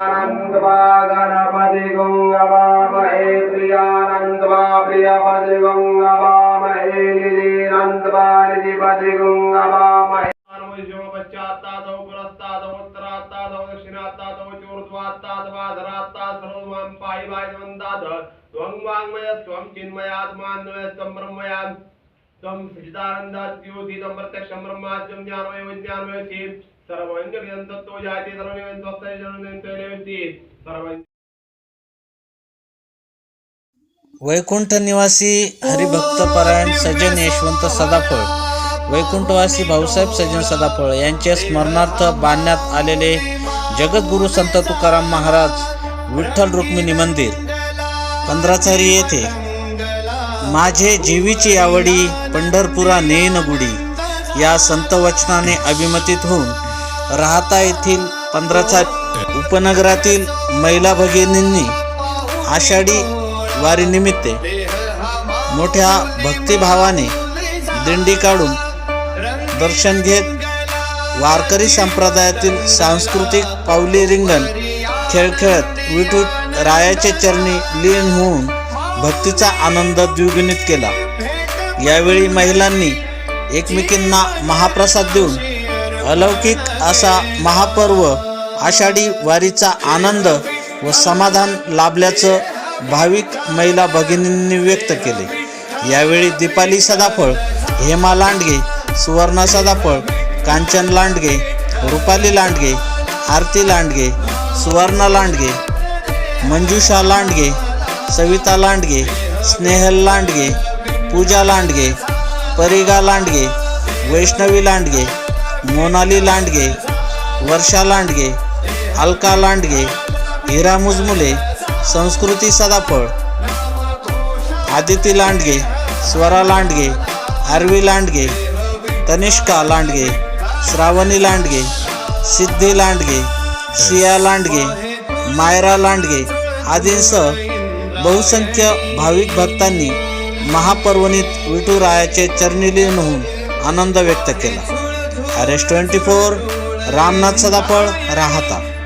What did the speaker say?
गणपति गंगवामहे प्रियानंदवा प्रियपति गंगवामहे निधिनंदवा निधिपति गंगवामहे पश्चात्तादौ पुरस्तादौ उत्तरात्तादौ दक्षिणात्तादौ चोर्ध्वात्तादवाधरात्तात् सर्वं पाहि वायुमन्तात् त्वं वाङ्मय त्वं चिन्मयात्मान्वय त्वं ब्रह्मयान् त्वं सच्चिदानन्दात्योति त्वं प्रत्यक्षं ब्रह्माद्यं ज्ञानमय विज्ञानमयसि सर्वं तत्तो जाती सर्व वैकुंठ निवासी हरिभक्तपरायण सजन यशवंत सदाफळ वैकुंठवासी भाऊसाहेब सजन सदाफळ यांच्या स्मरणार्थ बांधण्यात आलेले जगद्गुरु संत तुकाराम महाराज विठ्ठल रुक्मिणी मंदिर पंधराचारी येथे. माझे जीवीची आवडी पंढरपुरा नेन गुडी या संत वचनाने अभिमतीत होऊन राहता येथील पंधराचा उपनगरातील महिला भगिनींनी आषाढी वारीनिमित्ते मोठ्या भक्तिभावाने दिंडी काढून दर्शन घेत वारकरी संप्रदायातील सांस्कृतिक पावली रिंगण खेळ खेळत विठूत रायाच्या चरणी लीन होऊन भक्तीचा आनंद द्विगुणित केला. यावेळी महिलांनी एकमेकींना महाप्रसाद देऊन अलौकिक असा महापर्व आषाढी वारीचा आनंद व समाधान लाभल्याचं भाविक महिला भगिनींनी व्यक्त केले. यावेळी दीपाली सदाफळ हेमा लांडगे सुवर्णा सदाफळ कांचन लांडगे रुपाली लांडगे आरती लांडगे सुवर्णा लांडगे मंजुषा लांडगे सविता लांडगे स्नेहल लांडगे पूजा लांडगे परिगा लांडगे वैष्णवी लांडगे मोनाली लांडगे वर्षा लांडगे अलका लांडगे हिरा मुजमुले संस्कृती सदाफळ आदिती लांडगे स्वरा लांडगे आरवी लांडगे तनिष्का लांडगे श्रावणी लांडगे सिद्धी लांडगे सिया लांडगे मायरा लांडगे आदींसह बहुसंख्य भाविक भक्तांनी महापर्वणीत विठुरायाचे चरणीलीन होऊन आनंद व्यक्त केला. R S twenty four. Ramnath Sadaphal Rahata.